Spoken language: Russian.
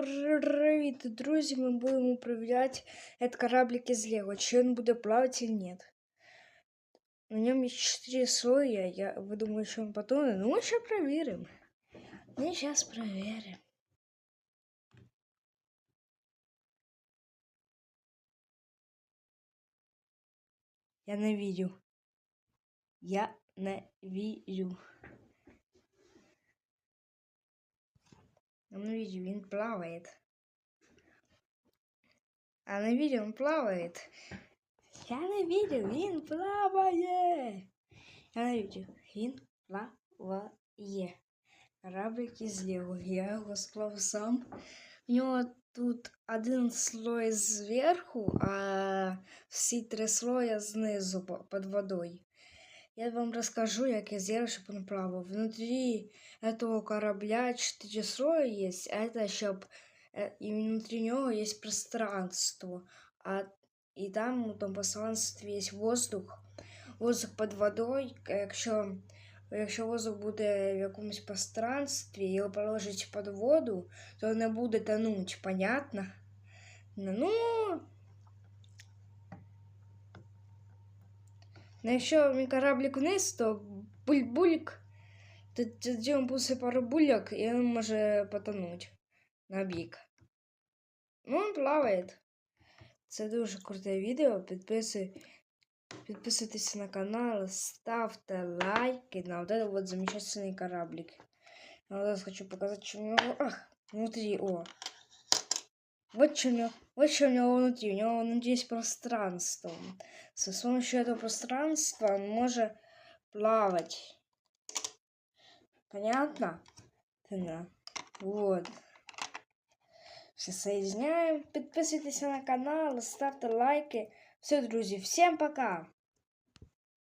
Привіт, друзі! Ми будемо проверять этот кораблик из Лего, чи он будет плавать или нет. На нем есть 4 слоя, я, вы думаете, что он потонет? Ну, мы сейчас проверим. Мы сейчас проверим. Я не вірю. Я не вірю. Я не вірю, він плаває. А не вірю, він плаває. Я не вірю, він плаває. Я не вірю, він плаває. Кораблик із Лего. Я його склав сам. У нього тут один слой зверху, а всі три слоя знизу по- під водою. Я вам расскажу, як я сделал, чтобы он плавал. Внутри этого корабля четыре слоя есть, а это щоб э, и внутри него есть пространство, а и там у том пространстве есть воздух. Воздух під водою, якщо, якщо воздух буде в якомусь пространстві, його положить під воду, то не буде тонуть, понятно? Ну, Ну, якщо мій кораблик вниз, то буль-бульк, то тоді він пустить пару бульок, і він може потонути на бік. Ну, він плаває. Це дуже круте відео. Підписуй, підписуйтесь на канал, ставте лайки на вот этот вот замечательный кораблик. Я вот зараз хочу показать, что у него... Ах, внутри, о. вот что у него, вот что у него внутри. У него внутри есть пространство. С помощью этого пространства он может плавать. Понятно? Да. Вот. Все соединяем. Подписывайтесь на канал, ставьте лайки. Все, друзья, всем пока!